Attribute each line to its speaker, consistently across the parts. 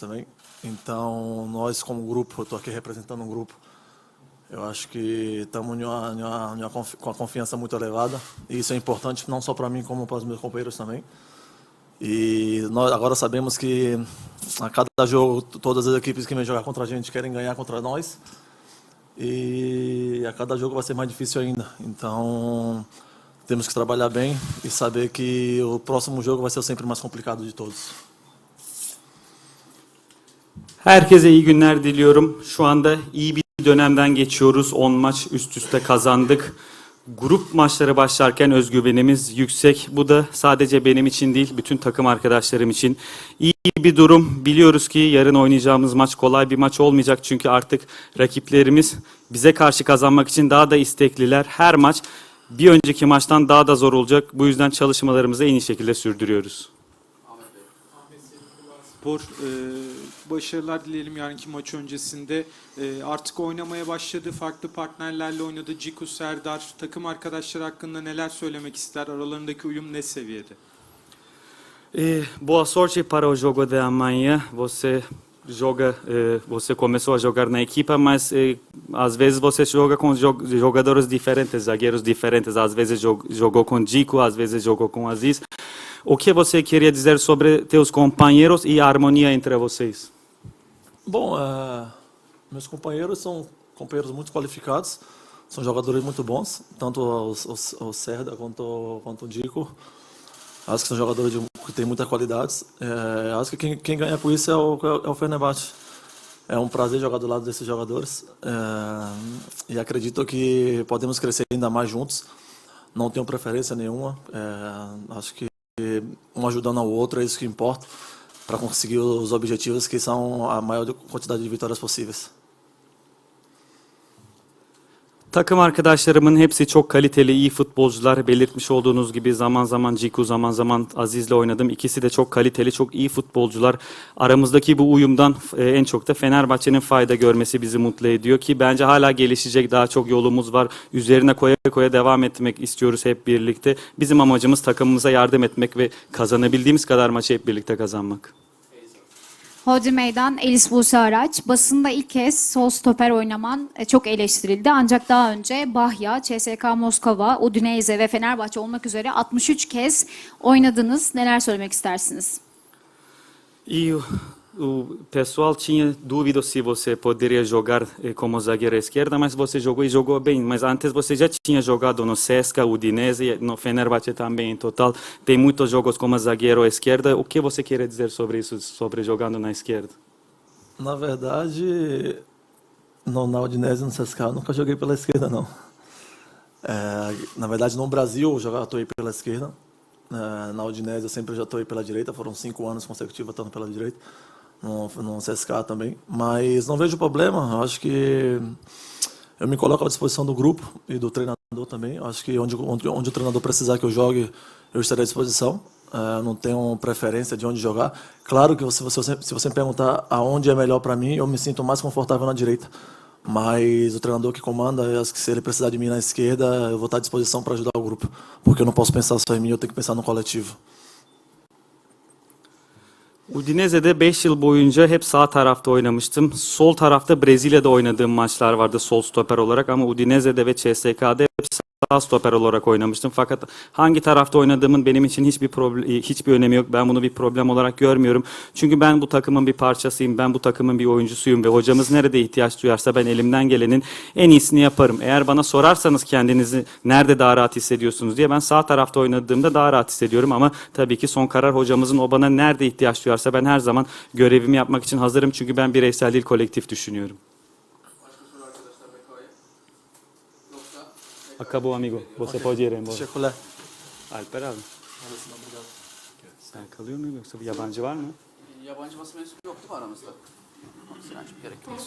Speaker 1: também. Então, nós como grupo, eu estou aqui representando um grupo, eu acho que estamos com a confiança muito elevada. E isso é importante não só para mim, como para os meus companheiros também. E nós agora sabemos que a cada jogo, todas as equipes que vêm jogar contra a gente querem ganhar contra nós. E a cada jogo vai ser mais difícil ainda. Então, temos que trabalhar bem e saber que o próximo jogo vai ser sempre mais complicado de todos.
Speaker 2: Herkese iyi günler diliyorum. Şu anda iyi bir dönemden geçiyoruz. 10 maç üst üste kazandık. Grup maçları başlarken özgüvenimiz yüksek. Bu da sadece benim için değil, bütün takım arkadaşlarım için iyi bir durum. Biliyoruz ki yarın oynayacağımız maç kolay bir maç olmayacak. Çünkü artık rakiplerimiz bize karşı kazanmak için daha da istekliler. Her maç bir önceki maçtan daha da zor olacak. Bu yüzden çalışmalarımızı en iyi şekilde sürdürüyoruz.
Speaker 3: Spor e, başarılar dileyelim yarınki maç öncesinde. E, artık oynamaya başladı. Farklı partnerlerle oynadı. Ciku Serdar takım arkadaşları hakkında neler söylemek ister? Aralarındaki uyum ne seviyede?
Speaker 2: Eh, boa sorte para o jogo de amanhã. Você joga, eh, você começou a jogar na equipa, mas eh, às vezes você joga com jo- jogadores diferentes, zagueiros diferentes. Às vezes jog- jogou com Dico, às vezes jogou com Aziz. O que você queria dizer sobre teus companheiros e a harmonia entre vocês?
Speaker 1: Bom, é, meus companheiros são companheiros muito qualificados, são jogadores muito bons, tanto o, o, Serda quanto, quanto o Dico. Acho que são jogadores de- que têm muitas qualidades. É, acho que quem, quem ganha com isso é o, é o Fenerbahçe. É um prazer jogar do lado desses jogadores é, e acredito que podemos crescer ainda mais juntos. Não tenho preferência nenhuma. é, acho que um ajudando ao outro é isso que importa para conseguir os objetivos que são a maior quantidade de vitórias possíveis.
Speaker 2: Takım arkadaşlarımın hepsi çok kaliteli, iyi futbolcular. Belirtmiş olduğunuz gibi zaman zaman Ciku, zaman zaman Aziz'le oynadım. İkisi de çok kaliteli, çok iyi futbolcular. Aramızdaki bu uyumdan e, en çok da Fenerbahçe'nin fayda görmesi bizi mutlu ediyor ki bence hala gelişecek daha çok yolumuz var. Üzerine koya koya devam etmek istiyoruz hep birlikte. Bizim amacımız takımımıza yardım etmek ve kazanabildiğimiz kadar maçı hep birlikte kazanmak.
Speaker 4: Hodri Meydan, Elis Buse Araç. Basında ilk kez sol stoper oynaman e, çok eleştirildi. Ancak daha önce Bahya, CSK Moskova, Udinese ve Fenerbahçe olmak üzere 63 kez oynadınız. Neler söylemek istersiniz?
Speaker 2: E o, pessoal tinha dúvida se você poderia jogar eh, como zagueiro esquerda, mas você jogou e jogou bem. Mas antes você já tinha jogado no Sesca, Udinese, no Fenerbahçe também. Em total, tem muitos jogos como zagueiro esquerda. O que você quer dizer sobre isso, sobre jogando na esquerda?
Speaker 1: Na verdade, no, na Udinese e no CSKA eu nunca joguei pela esquerda, não. É, na verdade, no Brasil eu já atuei pela esquerda. É, na Udinese eu sempre já atuei pela direita, foram cinco anos consecutivos atuando pela direita. No, no CSKA também. Mas não vejo problema, acho que eu me coloco à disposição do grupo e do treinador também. Acho que onde, onde, onde o treinador precisar que eu jogue, eu estarei à disposição. É, não tenho preferência de onde jogar. Claro que se você, se você me perguntar aonde é melhor para mim, eu me sinto mais confortável na direita. Mas o treinador que comanda, acho que se ele precisar de mim na esquerda, eu vou estar à disposição para ajudar o grupo. Porque eu não posso pensar só em mim, eu tenho que pensar no coletivo.
Speaker 2: Udinese'de 5 yıl boyunca hep sağ tarafta oynamıştım. Sol tarafta Brezilya'da oynadığım maçlar vardı sol stoper olarak ama Udinese'de ve CSK'da hep sağ stoper olarak oynamıştım. Fakat hangi tarafta oynadığımın benim için hiçbir problem, hiçbir önemi yok. Ben bunu bir problem olarak görmüyorum. Çünkü ben bu takımın bir parçasıyım. Ben bu takımın bir oyuncusuyum ve hocamız nerede ihtiyaç duyarsa ben elimden gelenin en iyisini yaparım. Eğer bana sorarsanız kendinizi nerede daha rahat hissediyorsunuz diye ben sağ tarafta oynadığımda daha rahat hissediyorum ama tabii ki son karar hocamızın o bana nerede ihtiyaç duyarsa ben her zaman görevimi yapmak için hazırım. Çünkü ben bireysel değil kolektif düşünüyorum. Acabou amigo. Você pode ir embora.
Speaker 1: Teşekkürler.
Speaker 2: Alper abi. Sen kalıyor mu yoksa bir yabancı var mı?
Speaker 5: Yabancı basın mensubu yoktu mu aramızda? Sinancım gerek yok.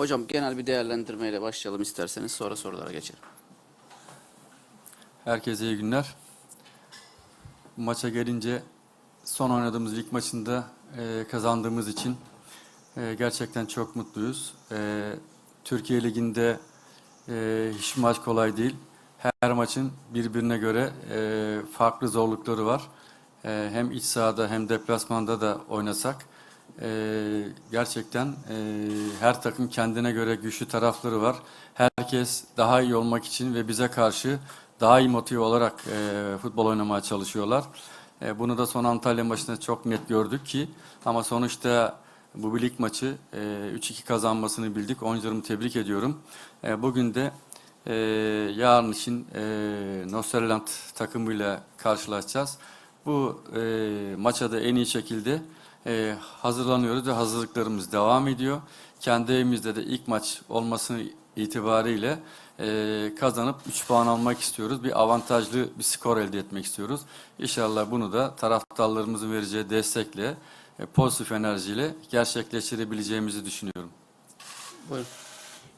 Speaker 5: Hocam genel bir değerlendirmeyle başlayalım isterseniz sonra sorulara geçelim.
Speaker 6: Herkese iyi günler. Maça gelince son oynadığımız lig maçında e, kazandığımız için e, gerçekten çok mutluyuz. E, Türkiye Ligi'nde e, hiç maç kolay değil. Her maçın birbirine göre e, farklı zorlukları var. e, hem iç sahada hem deplasmanda da oynasak e, gerçekten e, her takım kendine göre güçlü tarafları var. Herkes daha iyi olmak için ve bize karşı daha iyi motive olarak e, futbol oynamaya çalışıyorlar. E, bunu da son Antalya maçında çok net gördük ki ama sonuçta bu bir lig maçı e, 3-2 kazanmasını bildik. Oyuncularımı tebrik ediyorum. E, bugün de e, yarın için e, Nosterland takımıyla karşılaşacağız. Bu e, maça da en iyi şekilde e, hazırlanıyoruz ve hazırlıklarımız devam ediyor. Kendi evimizde de ilk maç olması itibariyle e, kazanıp 3 puan almak istiyoruz. Bir avantajlı bir skor elde etmek istiyoruz. İnşallah bunu da taraftarlarımızın vereceği destekle, pozitif enerjiyle gerçekleştirebileceğimizi düşünüyorum.
Speaker 1: Buyurun.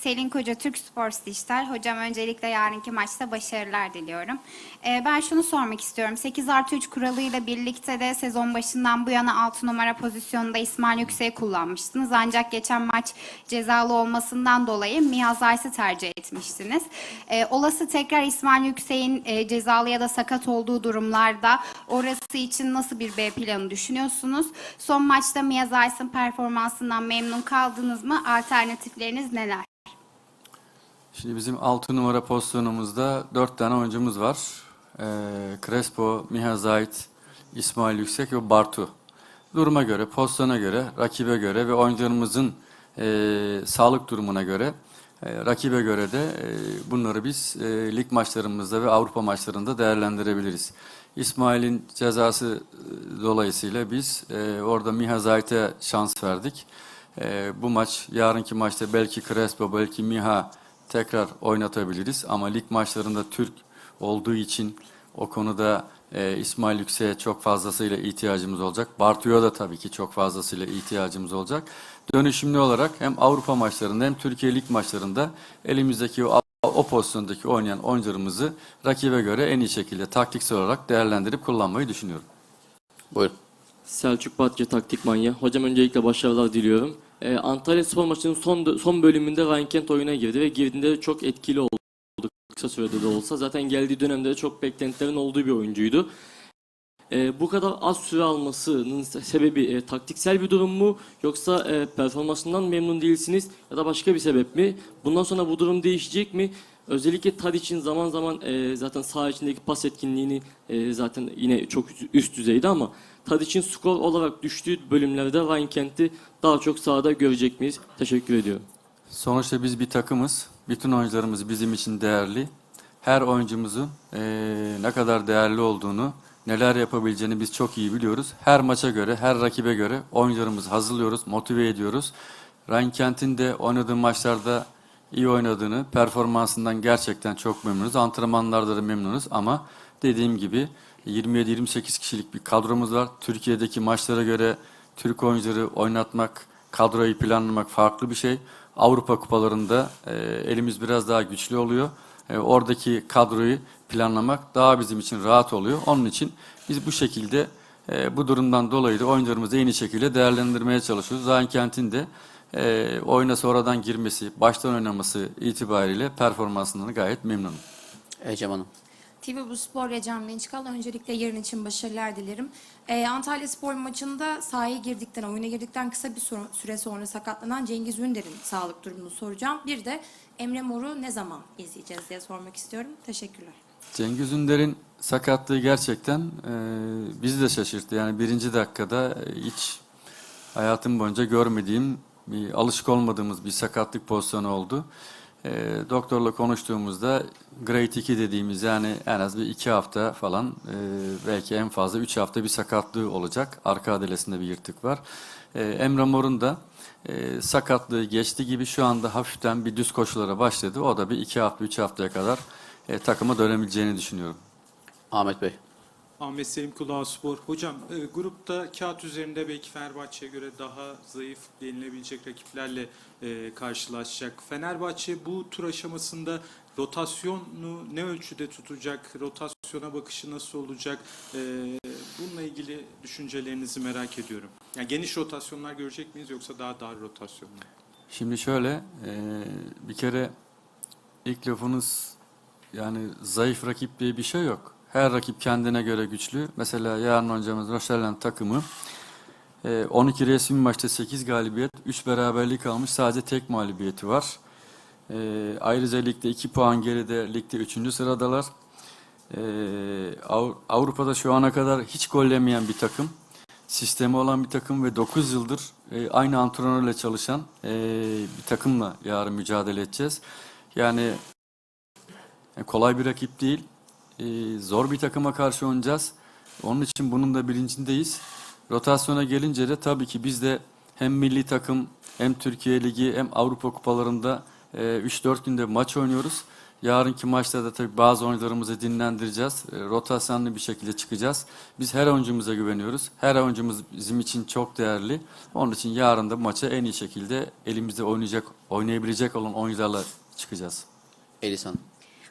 Speaker 7: Selin Koca Türk Spor Dijital. Hocam öncelikle yarınki maçta başarılar diliyorum. Ee, ben şunu sormak istiyorum. 8 artı 3 kuralıyla birlikte de sezon başından bu yana 6 numara pozisyonunda İsmail Yüksek'i kullanmıştınız. Ancak geçen maç cezalı olmasından dolayı Miha Zayt'ı tercih etmiştiniz. Ee, olası tekrar İsmail Yüksek'in e, cezalı ya da sakat olduğu durumlarda orası için nasıl bir B planı düşünüyorsunuz? Son maçta Miha Zayt'ın performansından memnun kaldınız mı? Alternatifleriniz neler?
Speaker 6: Şimdi bizim 6 numara pozisyonumuzda 4 tane oyuncumuz var. Ee, Crespo, Miha Zayt, İsmail Yüksek ve Bartu. Duruma göre, pozisyona göre, rakibe göre ve oyuncularımızın e, sağlık durumuna göre, e, rakibe göre de e, bunları biz e, lig maçlarımızda ve Avrupa maçlarında değerlendirebiliriz. İsmail'in cezası e, dolayısıyla biz e, orada Miha Zayt'e şans verdik. E, bu maç, yarınki maçta belki Crespo, belki Miha tekrar oynatabiliriz. Ama lig maçlarında Türk olduğu için o konuda e, İsmail Yüksek'e çok fazlasıyla ihtiyacımız olacak. Bartu'ya da tabii ki çok fazlasıyla ihtiyacımız olacak. Dönüşümlü olarak hem Avrupa maçlarında hem Türkiye lig maçlarında elimizdeki o, o pozisyondaki oynayan oyuncularımızı rakibe göre en iyi şekilde taktiksel olarak değerlendirip kullanmayı düşünüyorum.
Speaker 1: Buyurun.
Speaker 8: Selçuk Batçı Taktik Manya. Hocam öncelikle başarılar diliyorum. Ee, Antalya Spor maçının son son bölümünde Ryan Kent oyuna girdi ve girdiğinde de çok etkili oldu. Kısa sürede de olsa. Zaten geldiği dönemde de çok beklentilerin olduğu bir oyuncuydu. Ee, bu kadar az süre almasının se- sebebi e, taktiksel bir durum mu yoksa e, performansından memnun değilsiniz ya da başka bir sebep mi? Bundan sonra bu durum değişecek mi? Özellikle Tadic'in zaman zaman e, zaten saha içindeki pas etkinliğini e, zaten yine çok üst düzeyde ama Tadic'in skor olarak düştüğü bölümlerde Ryan daha çok sahada görecek miyiz? Teşekkür ediyorum.
Speaker 6: Sonuçta biz bir takımız. Bütün oyuncularımız bizim için değerli. Her oyuncumuzun eee, ne kadar değerli olduğunu, neler yapabileceğini biz çok iyi biliyoruz. Her maça göre, her rakibe göre oyuncularımızı hazırlıyoruz, motive ediyoruz. Ryan Kent'in de oynadığı maçlarda iyi oynadığını, performansından gerçekten çok memnunuz. Antrenmanlarda da memnunuz ama dediğim gibi 27-28 kişilik bir kadromuz var. Türkiye'deki maçlara göre Türk oyuncuları oynatmak, kadroyu planlamak farklı bir şey. Avrupa kupalarında e, elimiz biraz daha güçlü oluyor. E, oradaki kadroyu planlamak daha bizim için rahat oluyor. Onun için biz bu şekilde e, bu durumdan dolayı da oyuncularımızı en iyi şekilde değerlendirmeye çalışıyoruz. Zayn Kent'in de e, oyuna sonradan girmesi, baştan oynaması itibariyle performansından gayet memnunum.
Speaker 1: Ecem Hanım.
Speaker 9: TV Bu Spor Recem Dinçkal. Öncelikle yarın için başarılar dilerim. Ee, Antalya Spor maçında sahaya girdikten, oyuna girdikten kısa bir süre sonra sakatlanan Cengiz Ünder'in sağlık durumunu soracağım. Bir de Emre Mor'u ne zaman izleyeceğiz diye sormak istiyorum. Teşekkürler.
Speaker 6: Cengiz Ünder'in sakatlığı gerçekten e, bizi de şaşırttı. Yani birinci dakikada e, hiç hayatım boyunca görmediğim, alışık olmadığımız bir sakatlık pozisyonu oldu. E, doktorla konuştuğumuzda grade 2 dediğimiz yani en az bir iki hafta falan e, belki en fazla üç hafta bir sakatlığı olacak. Arka adelesinde bir yırtık var. E, Emre Mor'un da e, sakatlığı geçti gibi şu anda hafiften bir düz koşulara başladı. O da bir iki hafta, üç haftaya kadar e, takıma dönebileceğini düşünüyorum.
Speaker 1: Ahmet Bey.
Speaker 3: Ahmet Selim Kulağı Spor. Hocam e, grupta kağıt üzerinde belki Fenerbahçe'ye göre daha zayıf denilebilecek rakiplerle e, karşılaşacak. Fenerbahçe bu tur aşamasında rotasyonu ne ölçüde tutacak? Rotasyona bakışı nasıl olacak? E, bununla ilgili düşüncelerinizi merak ediyorum. Yani geniş rotasyonlar görecek miyiz yoksa daha dar rotasyonlar?
Speaker 6: Şimdi şöyle, e, bir kere ilk lafınız yani zayıf rakip diye bir şey yok. Her rakip kendine göre güçlü. Mesela yarın oynayacağımız Roşerland takımı e, 12 resmi maçta 8 galibiyet, 3 beraberlik almış. Sadece tek mağlubiyeti var. E, ayrıca ligde 2 puan geride, ligde 3. sıradalar. E, Av- Avrupa'da şu ana kadar hiç gollemeyen bir takım. Sistemi olan bir takım ve 9 yıldır e, aynı antrenörle çalışan e, bir takımla yarın mücadele edeceğiz. Yani e, kolay bir rakip değil. E, zor bir takıma karşı oynayacağız. Onun için bunun da bilincindeyiz. Rotasyona gelince de tabii ki biz de hem milli takım hem Türkiye Ligi hem Avrupa kupalarında e, 3-4 günde maç oynuyoruz. Yarınki maçta da tabii bazı oyuncularımızı dinlendireceğiz. E, rotasyonlu bir şekilde çıkacağız. Biz her oyuncumuza güveniyoruz. Her oyuncumuz bizim için çok değerli. Onun için yarın da maça en iyi şekilde elimizde oynayacak, oynayabilecek olan oyuncularla çıkacağız.
Speaker 5: Elis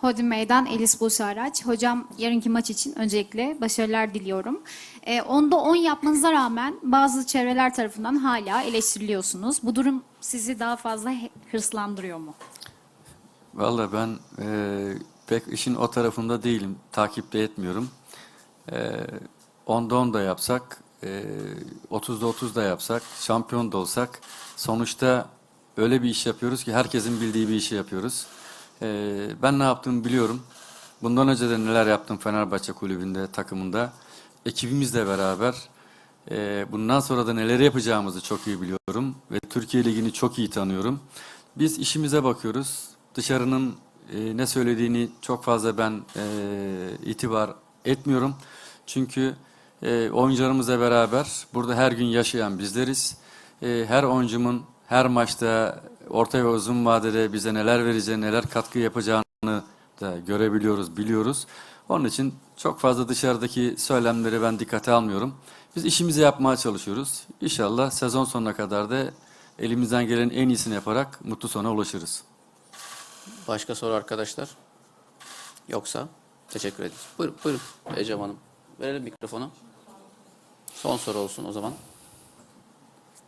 Speaker 4: Hodri Meydan, Elis Buse Araç. Hocam yarınki maç için öncelikle başarılar diliyorum. Ee, onda 10 yapmanıza rağmen bazı çevreler tarafından hala eleştiriliyorsunuz. Bu durum sizi daha fazla hırslandırıyor mu?
Speaker 6: Vallahi ben e, pek işin o tarafında değilim. Takipte etmiyorum. E, 10'da 10 da yapsak, e, 30'da 30 da yapsak, şampiyon da olsak sonuçta öyle bir iş yapıyoruz ki herkesin bildiği bir işi yapıyoruz. E, ben ne yaptığımı biliyorum. Bundan önce de neler yaptım Fenerbahçe kulübünde, takımında. Ekibimizle beraber e, bundan sonra da neler yapacağımızı çok iyi biliyorum ve Türkiye Ligi'ni çok iyi tanıyorum. Biz işimize bakıyoruz. Dışarının e, ne söylediğini çok fazla ben e, itibar etmiyorum. Çünkü e, oyuncularımızla beraber burada her gün yaşayan bizleriz. E, her oyuncumun her maçta orta ve uzun vadede bize neler vereceğini, neler katkı yapacağını da görebiliyoruz, biliyoruz. Onun için çok fazla dışarıdaki söylemleri ben dikkate almıyorum. Biz işimizi yapmaya çalışıyoruz. İnşallah sezon sonuna kadar da elimizden gelen en iyisini yaparak mutlu sona ulaşırız.
Speaker 5: Başka soru arkadaşlar? Yoksa teşekkür ederiz. Buyurun, buyurun Ecem Hanım. Verelim mikrofonu. Son soru olsun o zaman.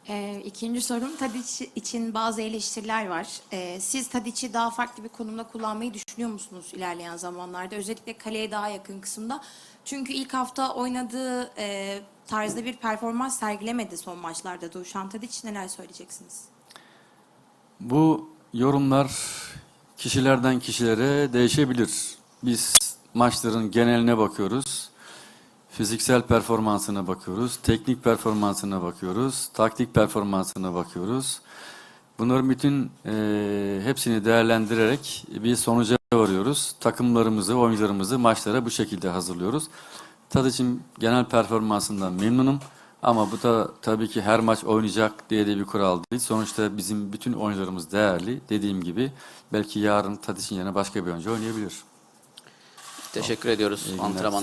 Speaker 9: Ee, ikinci sorum Tadiç için bazı eleştiriler var. Ee, siz Tadiç'i daha farklı bir konumda kullanmayı düşünüyor musunuz ilerleyen zamanlarda? Özellikle kaleye daha yakın kısımda. Çünkü ilk hafta oynadığı e, tarzda bir performans sergilemedi son maçlarda Duşan Tadiç. Neler söyleyeceksiniz?
Speaker 6: Bu yorumlar kişilerden kişilere değişebilir. Biz maçların geneline bakıyoruz. Fiziksel performansına bakıyoruz, teknik performansına bakıyoruz, taktik performansına bakıyoruz. Bunların bütün e, hepsini değerlendirerek bir sonuca varıyoruz. Takımlarımızı, oyuncularımızı maçlara bu şekilde hazırlıyoruz. Tadiç'in genel performansından memnunum. Ama bu da tabii ki her maç oynayacak diye de bir kural değil. Sonuçta bizim bütün oyuncularımız değerli. Dediğim gibi belki yarın Tadiç'in yerine başka bir oyuncu oynayabilir.
Speaker 5: Teşekkür ediyoruz antrenmanda